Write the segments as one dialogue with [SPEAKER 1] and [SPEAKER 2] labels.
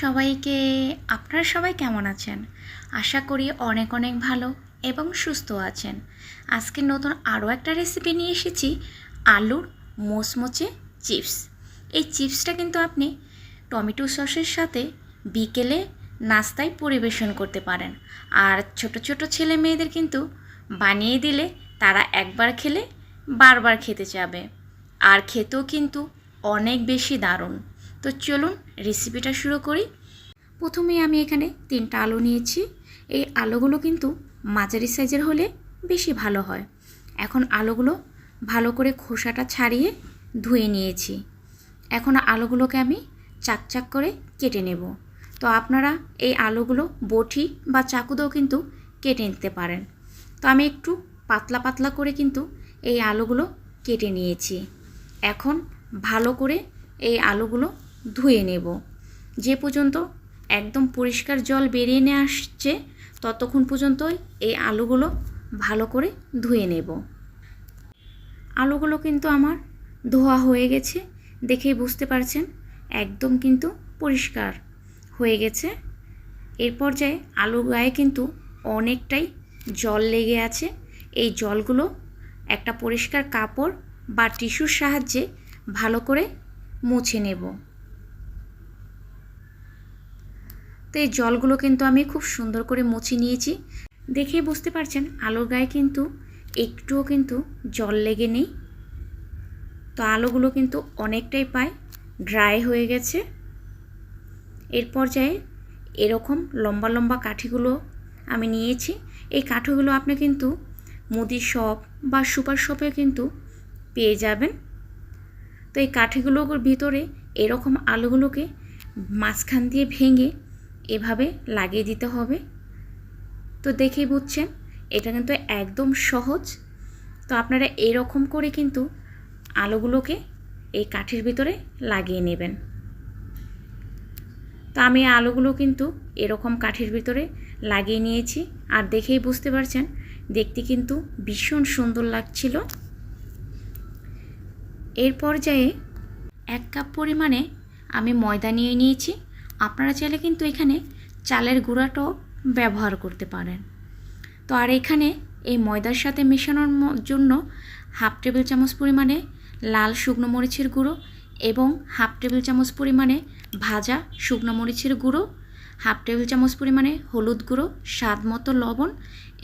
[SPEAKER 1] সবাইকে, আপনারা সবাই কেমন আছেন? আশা করি অনেক অনেক ভালো এবং সুস্থ আছেন। আজকে নতুন আরও একটা রেসিপি নিয়ে এসেছি, আলুর মোচমোচে চিপস। এই চিপসটা কিন্তু আপনি টমেটো সসের সাথে বিকেলে নাস্তায় পরিবেশন করতে পারেন। আর ছোট ছোট ছেলে মেয়েদের কিন্তু বানিয়ে দিলে তারা একবার খেলে বারবার খেতে চাবে। আর খেতেও কিন্তু অনেক বেশি দারুণ। তো চলুন রেসিপিটা শুরু করি। প্রথমে আমি এখানে তিনটা আলু নিয়েছি। এই আলুগুলো কিন্তু মাঝারি সাইজের হলে বেশি ভালো হয়। এখন আলুগুলো ভালো করে খোসাটা ছাড়িয়ে ধুয়ে নিয়েছি। এখন আলুগুলোকে আমি চাকচাক করে কেটে নেব। তো আপনারা এই আলুগুলো বটি বা চাকু দিয়েও কিন্তু কেটে নিতে পারেন। তো আমি একটু পাতলা পাতলা করে কিন্তু এই আলুগুলো কেটে নিয়েছি। এখন ভালো করে এই আলুগুলো ধুয়ে নেব। যে পর্যন্ত একদম পরিষ্কার জল বেরিয়ে নিয়ে আসছে, ততক্ষণ পর্যন্তই এই আলুগুলো ভালো করে ধুয়ে নেব। আলুগুলো কিন্তু আমার ধোয়া হয়ে গেছে, দেখেই বুঝতে পারছেন, একদম কিন্তু পরিষ্কার হয়ে গেছে। এর পর্যায়ে আলু গায়ে কিন্তু অনেকটাই জল লেগে আছে। এই জলগুলো একটা পরিষ্কার কাপড় বা টিস্যুর সাহায্যে ভালো করে মুছে নেব। তো এই জলগুলো কিন্তু আমি খুব সুন্দর করে মুছে নিয়েছি। দেখেই বুঝতে পারছেন, আলুর গায়ে কিন্তু একটুও কিন্তু জল লেগে নেই। তো আলুগুলো কিন্তু অনেকটাই পায় ড্রাই হয়ে গেছে। এর পর্যায়ে এরকম লম্বা লম্বা কাঠিগুলো আমি নিয়েছি। এই কাঠিগুলো আপনি কিন্তু মুদি শপ বা সুপার শপে কিন্তু পেয়ে যাবেন। তো এই কাঠিগুলোর ভিতরে এরকম আলুগুলোকে মাঝখান দিয়ে ভেঙে এভাবে লাগিয়ে দিতে হবে। তো দেখেই বুঝছেন, এটা কিন্তু একদম সহজ। তো আপনারা এরকম করে কিন্তু আলুগুলোকে এই কাঠির ভিতরে লাগিয়ে নেবেন। তো আমি আলুগুলো কিন্তু এরকম কাঠির ভিতরে লাগিয়ে নিয়েছি। আর দেখেই বুঝতে পারছেন, দেখতে কিন্তু ভীষণ সুন্দর লাগছিল। এর পর্যায়ে এক কাপ পরিমাণে আমি ময়দা নিয়ে নিয়েছি। আপনারা চাইলে কিন্তু এখানে চালের গুঁড়াটাও ব্যবহার করতে পারেন। তো আর এখানে এই ময়দার সাথে মেশানোর জন্য হাফ টেবিল চামচ পরিমাণে লাল শুকনো মরিচের গুঁড়ো এবং হাফ টেবিল চামচ পরিমাণে ভাজা শুকনো মরিচের গুঁড়ো, হাফ টেবিল চামচ পরিমাণে হলুদ গুঁড়ো, স্বাদ মতো লবণ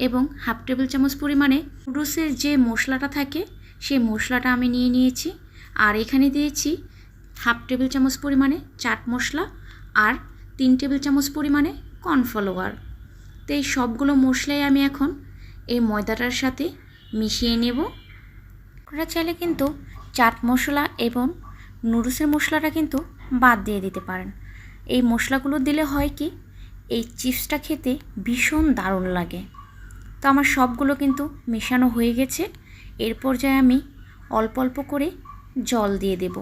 [SPEAKER 1] এবং হাফ টেবিল চামচ পরিমাণে নুডলসের যে মশলাটা থাকে সেই মশলাটা আমি নিয়ে নিয়েছি। আর এখানে দিয়েছি হাফ টেবিল চামচ পরিমাণে চাট মশলা আর তিন টেবিল চামচ পরিমাণে কর্নফ্লাওয়ার তো এই সবগুলো মশলাই আমি এখন এই ময়দাটার সাথে মিশিয়ে নেব। ওরা চাইলে কিন্তু চাট মশলা এবং নুডলসের মশলাটা কিন্তু বাদ দিয়ে দিতে পারেন। এই মশলাগুলো দিলে হয় কি, এই চিপসটা খেতে ভীষণ দারুণ লাগে। তো আমার সবগুলো কিন্তু মেশানো হয়ে গেছে। এর পর্যায়ে আমি অল্প অল্প করে জল দিয়ে দেব।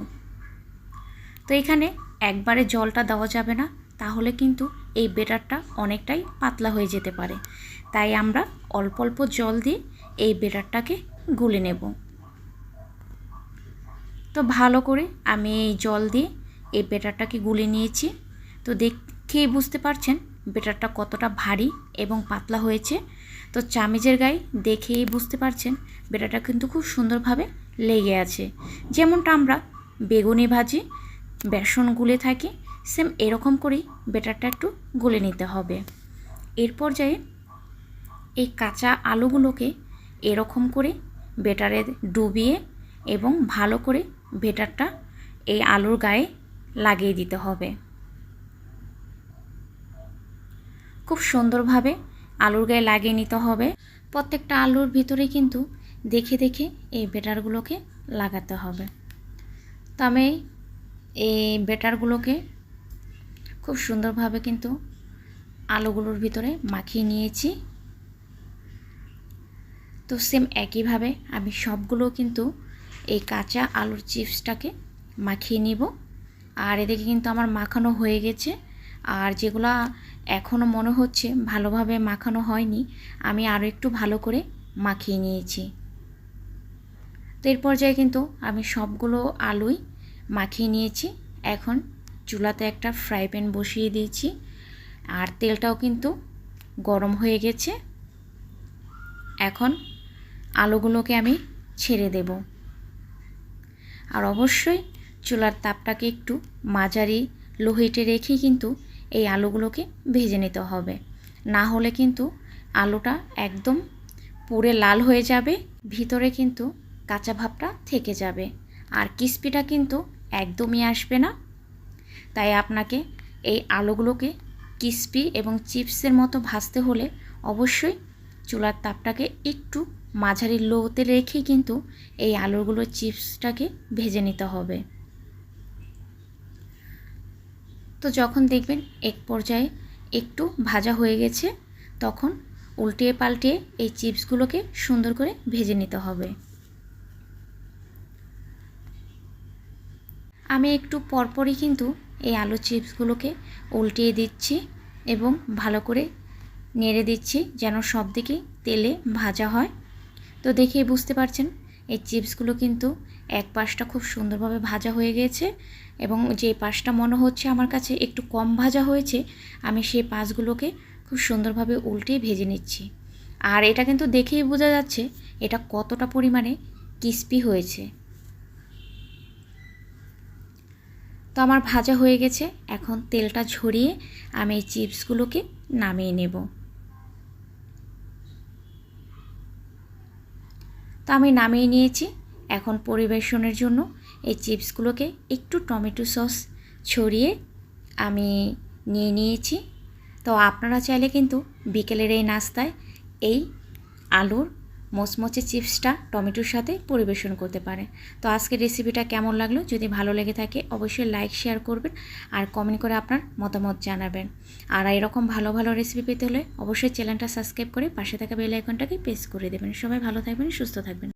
[SPEAKER 1] তো এখানে একবারে জলটা দেওয়া যাবে না, তাহলে কিন্তু এই বেটারটা অনেকটাই পাতলা হয়ে যেতে পারে। তাই আমরা অল্প অল্প জল দিয়ে এই বেটারটাকে গুলে নেব। তো ভালো করে আমি এই জল দিয়ে এই বেটারটাকে গুলে নিয়েছি। তো দেখেই বুঝতে পারছেন বেটারটা কতটা ভারী এবং পাতলা হয়েছে। তো চামিজের গায়ে দেখেই বুঝতে পারছেন বেটারটা কিন্তু খুব সুন্দরভাবে লেগে আছে। যেমনটা আমরা বেগুনি ভাজি বেসন গুলে থাকি সেম এরকম করেই বেটারটা একটু গুলে নিতে হবে। এর পর্যায়ে এই কাঁচা আলুগুলোকে এরকম করে বেটারে ডুবিয়ে এবং ভালো করে বেটারটা এই আলুর গায়ে লাগিয়ে দিতে হবে। খুব সুন্দরভাবে আলুর গায়ে লাগিয়ে নিতে হবে। প্রত্যেকটা আলুর ভিতরে কিন্তু দেখে দেখে এই বেটারগুলোকে লাগাতে হবে। তো আমি এই বেটারগুলোকে খুব সুন্দরভাবে কিন্তু আলুগুলোর ভিতরে মাখিয়ে নিয়েছি। তো সেম একইভাবে আমি সবগুলো কিন্তু এই কাঁচা আলুর চিপসটাকে মাখিয়ে নিব। আর এদিকে কিন্তু আমার মাখানো হয়ে গেছে। আর যেগুলো এখনও মনে হচ্ছে ভালোভাবে মাখানো হয়নি, আমি আরও একটু ভালো করে মাখিয়ে নিয়েছি। তো এর পর্যায়ে কিন্তু আমি সবগুলো আলুই মাখিয়ে নিয়েছি। এখন চুলাতে একটা ফ্রাই প্যান বসিয়ে দিয়েছি। আর তেলটাও কিন্তু গরম হয়ে গেছে। এখন আলুগুলোকে আমি ছেড়ে দেব। আর অবশ্যই চুলার তাপটাকে একটু মাঝারি লো হিটে রেখেই কিন্তু এই আলুগুলোকে ভেজে নিতে হবে। না হলে কিন্তু আলুটা একদম পুড়ে লাল হয়ে যাবে, ভিতরে কিন্তু কাঁচা ভাবটা থেকে যাবে। আর কিস্পিটা কিন্তু একদমই আসবে না। তাই আপনাকে এই আলুগুলোকে কিস্পি এবং চিপসের মতো ভাজতে হলে অবশ্যই চুলার তাপটাকে একটু মাঝারি লোতে রেখেই কিন্তু এই আলুগুলোর চিপসটাকে ভেজে নিতে হবে। তো যখন দেখবেন এক পর্যায়ে একটু ভাজা হয়ে গেছে, তখন উল্টিয়ে পাল্টিয়ে এই চিপসগুলোকে সুন্দর করে ভেজে নিতে হবে। আমি একটু পরপরই কিন্তু এই আলু চিপসগুলোকে উল্টিয়ে দিচ্ছি এবং ভালো করে নেড়ে দিচ্ছি যেন সব দিকেই তেলে ভাজা হয়। তো দেখেই বুঝতে পারছেন, এই চিপসগুলো কিন্তু এক পাশটা খুব সুন্দরভাবে ভাজা হয়ে গেছে এবং যে পাশটা মনে হচ্ছে আমার কাছে একটু কম ভাজা হয়েছে, আমি সেই পাশগুলোকে খুব সুন্দরভাবে উল্টে ভেজে নিচ্ছি। আর এটা কিন্তু দেখেই বোঝা যাচ্ছে এটা কতটা পরিমাণে ক্রিস্পি হয়েছে। তো আমার ভাজা হয়ে গেছে। এখন তেলটা ঝরিয়ে আমি এই চিপসগুলোকে নামিয়ে নেব। তো আমি নামিয়ে নিয়েছি। এখন পরিবেশনের জন্য এই চিপসগুলোকে একটু টমেটো সস ছড়িয়ে আমি নিয়ে নিয়েছি। তো আপনারা চাইলে কিন্তু বিকেলের এই নাস্তায় এই আলুর মোচমোচে চিপসটা টমেটোর সাথে পরিবেশন করতে পারে। তো আজকের রেসিপিটা কেমন লাগল? যদি ভালো লেগে থাকে, অবশ্যই লাইক শেয়ার করবেন আর কমেন্ট করে আপনার মতামত জানাবেন। আর এরকম ভালো ভালো রেসিপি পেতে হলে অবশ্যই চ্যানেলটা সাবস্ক্রাইব করে পাশে থাকা বেল আইকনটাকে প্রেস করে দেবেন। সবাই ভালো থাকবেন, সুস্থ থাকবেন।